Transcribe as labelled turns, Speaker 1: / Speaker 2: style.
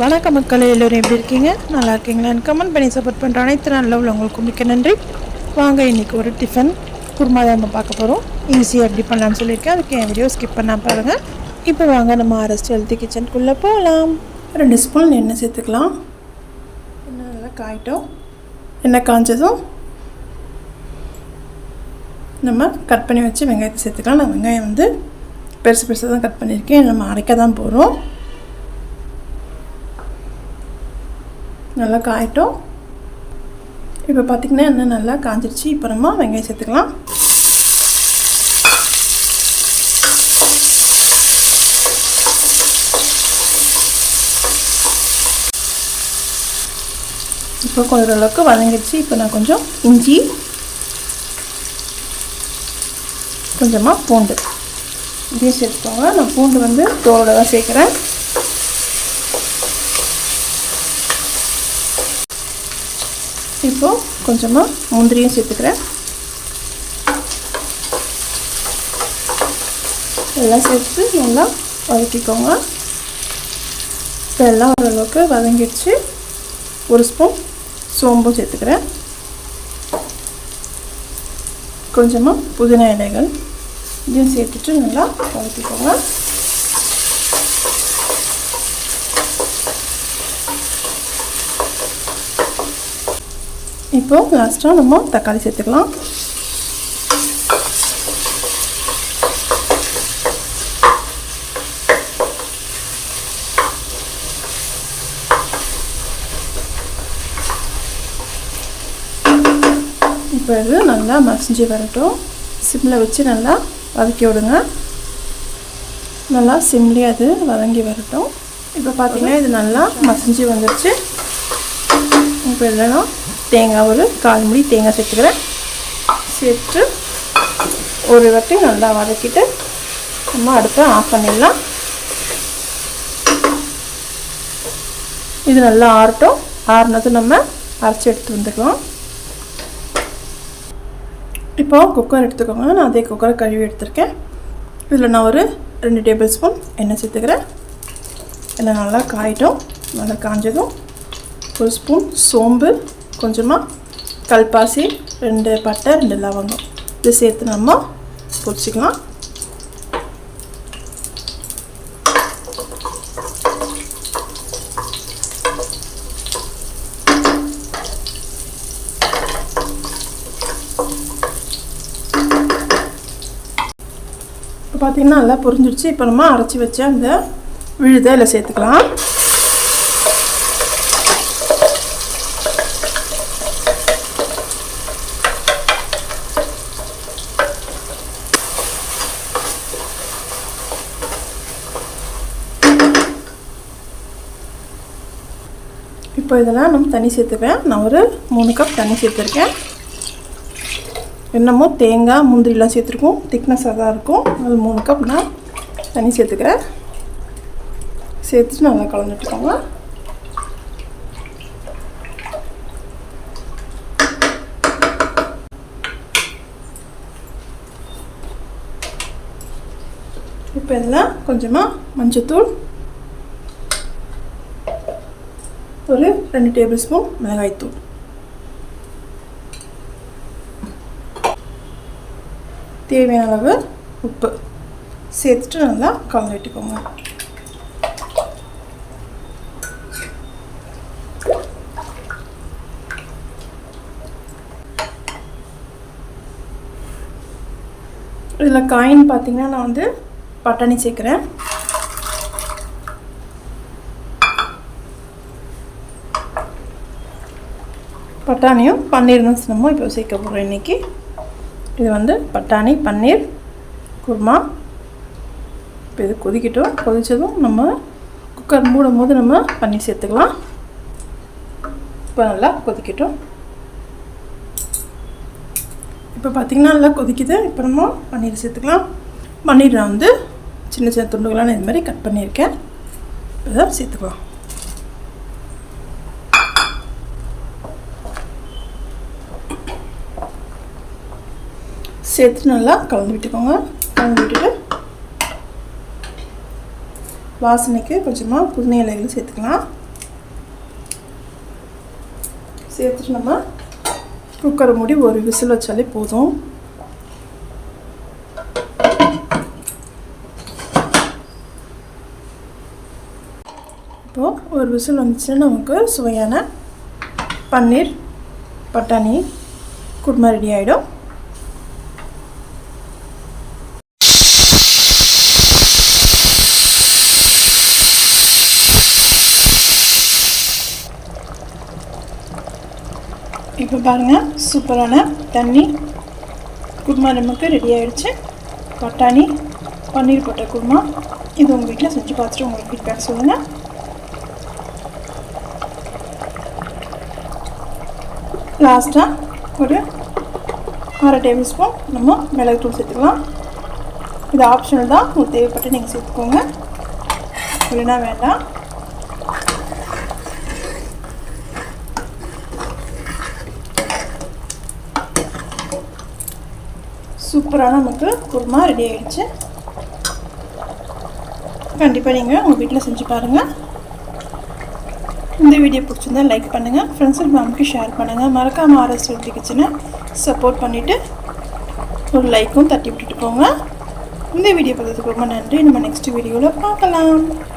Speaker 1: வணக்க மக்களே எல்லோரும் எப்படி இருக்கீங்க நல்லா இருக்கீங்களான்னு கமெண்ட் பண்ணி சப்போர்ட் பண்ணுற அனைத்து நாளில் உள்ளவங்களுக்கும் மிக்க நன்றி வாங்க இன்றைக்கி ஒரு டிஃபன் குருமா தான் நம்ம பார்க்க போகிறோம் ஈஸியாக எப்படி பண்ணலாம்னு சொல்லியிருக்கேன் அதுக்கு என் வீடியோ ஸ்கிப் பண்ணால் பாருங்கள் இப்போ வாங்க நம்ம அரஸ்ட் ஹெல்த்தி கிச்சனுக்குள்ளே போகலாம் ரெண்டு ஸ்பூன் எண்ணெய் சேர்த்துக்கலாம் எண்ணெய் நல்லா காயிட்டோம் எண்ணெய் காய்ஞ்சதும் நம்ம கட் பண்ணி வச்சு வெங்காயத்தை சேர்த்துக்கலாம் நான் வெங்காயம் வந்து பெருசு பெருசாக தான் கட் பண்ணியிருக்கேன் நம்ம அரைக்க தான் போகிறோம் நல்லா காயட்டும் இப்போ பார்த்திங்கன்னா என்ன நல்லா காஞ்சிருச்சு இப்போ நம்ம வெங்காயம் சேர்த்துக்கலாம் இப்போ அளவுக்கு வதங்கிடுச்சு இப்போ நான் கொஞ்சம் இஞ்சி கொஞ்சமாக பூண்டு இதையும் சேர்த்துக்கோங்க நான் பூண்டு வந்து தோலோட தான் சேர்க்குறேன் இப்போது கொஞ்சமாக முந்திரியும் சேர்த்துக்கிறேன் எல்லாம் சேர்த்து நல்லா வதக்கிக்கோங்க இப்போ எல்லாம் ஓரளவுக்கு வதங்கிடுச்சு ஒரு ஸ்பூன் சோம்பும் சேர்த்துக்கிறேன் கொஞ்சமாக புதினா இலைகள் இதையும் சேர்த்துட்டு நல்லா வதக்கிக்கோங்க இப்போ லாஸ்ட்டாக நம்ம தக்காளி சேர்த்துக்கலாம் இப்போ இது நல்லா மசிஞ்சு வரட்டும் சிம்மில் வச்சு நல்லா வதக்கி விடுங்க நல்லா சிம்லேயே அது வதங்கி வரட்டும் இப்போ பார்த்தீங்கன்னா இது நல்லா மசிஞ்சு வந்துடுச்சு இப்போ இல்லைன்னா தேங்காய் ஒரு கால் முடி தேங்காய் சேர்த்துக்கிறேன் சேர்த்து ஒரு வட்டி நல்லா வதக்கிட்டு நம்ம அடுப்பை ஆஃப் பண்ணிடலாம் இது நல்லா ஆறட்டும் ஆறுனதும் நம்ம அரைச்சி எடுத்து வந்துக்கலாம் இப்போ குக்கர் எடுத்துக்கோங்க நான் அதே குக்கரை கழுவி எடுத்திருக்கேன் இதில் நான் ஒரு ரெண்டு டேபிள் ஸ்பூன் எண்ணெய் சேர்த்துக்கிறேன் எல்லாம் நல்லா காயிட்டும் நல்லா காஞ்சதும் ஒரு ஸ்பூன் சோம்பு கொஞ்சமாக கல்பாசி ரெண்டு பட்டை ரெண்டு லவங்கம் இது சேர்த்து நம்ம பொரிச்சிக்கலாம் பார்த்தீங்கன்னா நல்லா புரிஞ்சிடுச்சு இப்போ நம்ம அரைச்சி வச்சு அந்த விழுதை இதில் சேர்த்துக்கலாம் இப்போ இதெல்லாம் நம்ம தண்ணி சேர்த்துப்பேன் நான் ஒரு மூணு கப் தண்ணி சேர்த்துருக்கேன் என்னமோ தேங்காய் முந்திரிலாம் சேர்த்துருக்கோம் திக்னஸாக தான் இருக்கும் அது மூணு கப் நான் தண்ணி சேர்த்துக்கிறேன் சேர்த்துட்டு நல்லா கலந்துட்டுக்கோங்க இப்போ இதெல்லாம் கொஞ்சமாக மஞ்சத்தூள் ஒரு ரெண்டு டேபிள் ஸ்பூன் மிளகாய்த்தூள் தேவையான அளவு உப்பு சேர்த்துட்டு நல்லா கலந்துட்டுக்கோங்க இதில் காயின் பார்த்தீங்கன்னா நான் வந்து பட்டாணி சேர்க்குறேன் பட்டாணியும் பன்னீர் தான் இப்போ சேர்க்க போகிறோம் இன்றைக்கி இது வந்து பட்டாணி பன்னீர் குருமா இப்போ இது கொதிக்கட்டும் கொதித்ததும் நம்ம குக்கர் மூடும் போது நம்ம பன்னீர் சேர்த்துக்கலாம் இப்போ நல்லா கொதிக்கட்டும் இப்போ பார்த்திங்கன்னா நல்லா கொதிக்குது இப்போ நம்ம பன்னீர் சேர்த்துக்கலாம் பன்னீர் நான் வந்து சின்ன சின்ன துண்டுகளான இது மாதிரி கட் பண்ணியிருக்கேன் இப்போ தான் சேர்த்துக்கலாம் சேர்த்து நல்லா கலந்து விட்டுக்கோங்க கலந்து விட்டுட்டு வாசனைக்கு கொஞ்சமாக புதினை இலைகளும் சேர்த்துக்கலாம் சேர்த்துட்டு நம்ம குக்கரை மூடி ஒரு விசில் வச்சாலே போதும் இப்போது ஒரு விசில் வந்துச்சுன்னா நமக்கு சுவையான பன்னீர் பட்டாணி குருமா ரெடி ஆகிடும் இப்போ பாருங்கள் சூப்பரான தண்ணி குருமா நமக்கு ரெடி ஆகிடுச்சு பட்டாணி பன்னீர் போட்ட குருமா இது உங்கள் வீட்டில் செஞ்சு பார்த்துட்டு உங்களுக்கு ஃபீட்பேக் சொல்லுங்கள் லாஸ்ட்டாக ஒரு அரை டேபிள் ஸ்பூன் நம்ம மிளகு தூள் சேர்த்துக்கலாம் இது ஆப்ஷனல் தான் உங்களுக்கு தேவைப்பட்டு நீங்கள் சேர்த்துக்கோங்க இல்லைன்னா வேண்டாம் சூப்பரான நமக்கு குருமா ரெடி ஆகிடுச்சு கண்டிப்பாக நீங்கள் உங்கள் வீட்டில் செஞ்சு பாருங்கள் இந்த வீடியோ பிடிச்சிருந்தா லைக் பண்ணுங்கள் ஃப்ரெண்ட்ஸுக்கு மேம்க்கு ஷேர் பண்ணுங்கள் மறக்காமல் ஆர்எஸ் ஹெல்த்தி கிச்சனை சப்போர்ட் பண்ணிவிட்டு ஒரு லைக்கும் தட்டி விட்டுட்டு போங்க இந்த வீடியோ பார்த்ததுக்கு ரொம்ப நன்றி நம்ம நெக்ஸ்ட் வீடியோவில் பார்க்கலாம்